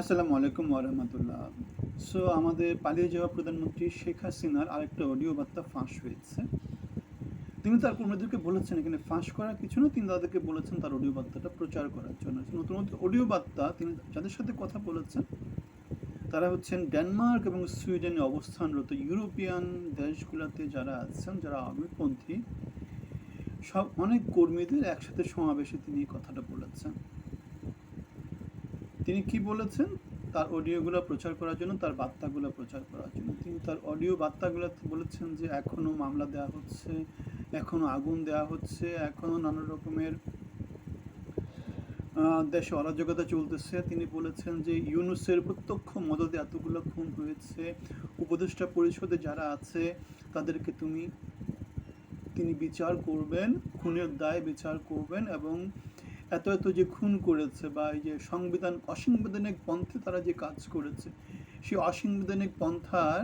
আসসালামু আলাইকুম ওরহামতুল্লাহ সো আমাদের পালিয়ে যাওয়া প্রধানমন্ত্রী শেখ হাসিনার আরেকটা অডিও বার্তা ফাঁস হয়েছে। তিনি তার কর্মীদেরকে বলেছেন, এখানে ফাঁস করার কিছু না, তিনি তাদেরকে বলেছেন তার অডিও বার্তাটা প্রচার করার জন্য। নতুন নতুন অডিও বার্তা তিনি যাদের সাথে কথা বলেছেন, তারা হচ্ছেন ডেনমার্ক এবং সুইডেনে অবস্থানরত ইউরোপিয়ান দেশগুলোতে যারা আছেন, যারা আমিরপন্থী সব অনেক কর্মীদের একসাথে সমাবেশে তিনি কথাটা বলেছেন। তিনি কি বলেছেন? তার অডিওগুলো প্রচার করার জন্য, তার বার্তাগুলো প্রচার করার জন্য। তিনি তার অডিও বার্তাগুলো বলেছেন যে এখনও মামলা দেওয়া হচ্ছে এখনও আগুন দেওয়া হচ্ছে এখনও নানা রকমের দেশে অরাজকতা চলতেছে। তিনি বলেছেন যে, ইউনুসের প্রত্যক্ষ মদতে এতগুলো খুন হয়েছে। উপদেষ্টা পরিষদে যারা আছে, তাদেরকে তুমি, তিনি বিচার করবেন, খুনের দায় বিচার করবেন এবং এত এত যে খুন করেছে বা এই যে সংবিধান, অসাংবিধানিক পন্থে তারা যে কাজ করেছে, সেই অসাংবিধানিক পন্থার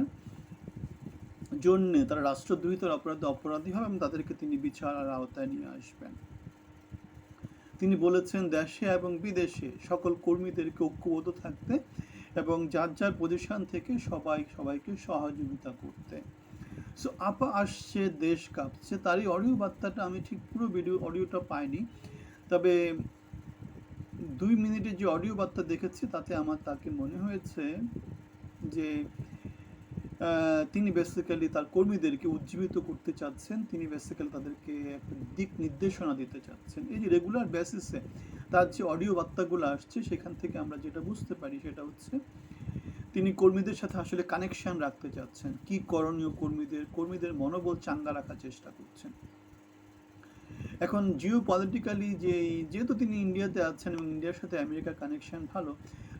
জন্যে তারা রাষ্ট্রদ্রোহিতার অপরাধে অপরাধী হবে এবং তাদেরকে তিনি বিচার আর আওতায় নিয়ে আসবেন। তিনি বলেছেন, দেশে এবং বিদেশে সকল কর্মীদেরকে ঐক্যবদ্ধ থাকতে এবং যার যার পজিশন থেকে সবাই সবাইকে সহযোগিতা করতে। সো আপা আসছে, দেশ কাঁপছে। তারই অডিও বার্তাটা আমি ঠিক পুরো ভিডিও অডিওটা পাইনি। তবে দুই মিনিটের যে অডিও বার্তা দেখেছি, তাতে আমার, তাকে মনে হয়েছে যে তিনি বেসিক্যালি তার কর্মীদেরকে উজ্জীবিত করতে চাচ্ছেন, তিনি বেসিক্যালি তাদেরকে একটা দিক নির্দেশনা দিতে চাচ্ছেন। এই যে রেগুলার বেসিসে তার যে অডিও বার্তাগুলো আসছে, সেখান থেকে আমরা যেটা বুঝতে পারি সেটা হচ্ছে, তিনি কর্মীদের সাথে আসলে কানেকশন রাখতে চাচ্ছেন। কি করণীয় কর্মীদের কর্মীদের মনোবল চাঙ্গা রাখার চেষ্টা করছেন। এখন জিও পলিটিক্যালি যে যেহেতু তিনি ইন্ডিয়াতে আছেন এবং ইন্ডিয়ার সাথে আমেরিকার কানেকশন ভালো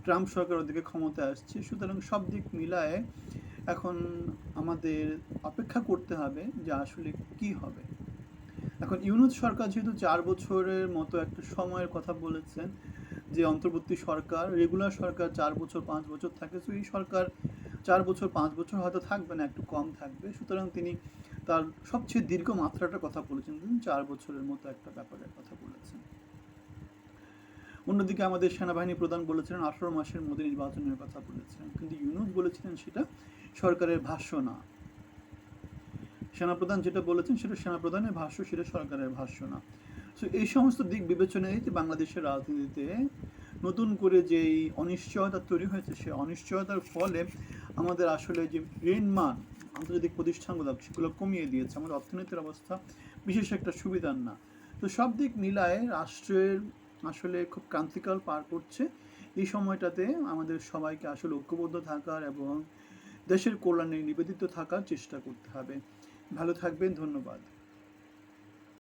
ট্রাম্প সরকার ওদিকে ক্ষমতায় আসছে, সুতরাং সব দিক মিলায় এখন আমাদের অপেক্ষা করতে হবে যে আসলে কি হবে। এখন ইউনুস সরকার যেহেতু চার বছরের মতো একটা সময়ের কথা বলেছেন, যে অন্তর্বর্তী সরকার রেগুলার সরকার চার বছর, পাঁচ বছর থাকে তো এই সরকার চার বছর, পাঁচ বছর হয়তো থাকবে না, একটু কম থাকবে, সুতরাং তিনি তার সবচেয়ে দীর্ঘ মাত্রাটার কথা বলেছেন। তিনি চার বছরের মতো একটা ব্যাপারের কথা বলেছেন। অন্যদিকে আমাদের সেনাবাহিনী প্রধান বলেছিলেন, আঠারো মাসের মধ্যে নির্বাচনের কথা বলেছিলেন। কিন্তু ইউনুস বলেছিলেন সেটা সরকারের ভাষ্য না। সেনাপ্রধান যেটা বলেছেন সেটা সেনাপ্রধানের ভাষ্য, সেটা সরকারের ভাষ্য না। সো এই সমস্ত দিক বিবেচনায় যে বাংলাদেশের রাজনীতিতে নতুন করে যেই অনিশ্চয়তা তৈরি হয়েছে, সেই অনিশ্চয়তার ফলে আমাদের আসলে যে ঋণমান আন্তর্জাতিক প্রতিষ্ঠানগুলো সেগুলো কমিয়ে দিয়েছে। আমাদের অর্থনীতির অবস্থা বিশেষ একটা সুবিধার না। তো সব দিক মিলায় রাষ্ট্রের আসলে খুব ক্রান্তিকাল পার করছে। এই সময়টাতে আমাদের সবাইকে আসলে ঐক্যবদ্ধ থাকার এবং দেশের কল্যাণে নিবেদিত থাকার চেষ্টা করতে হবে। ভালো থাকবেন, ধন্যবাদ।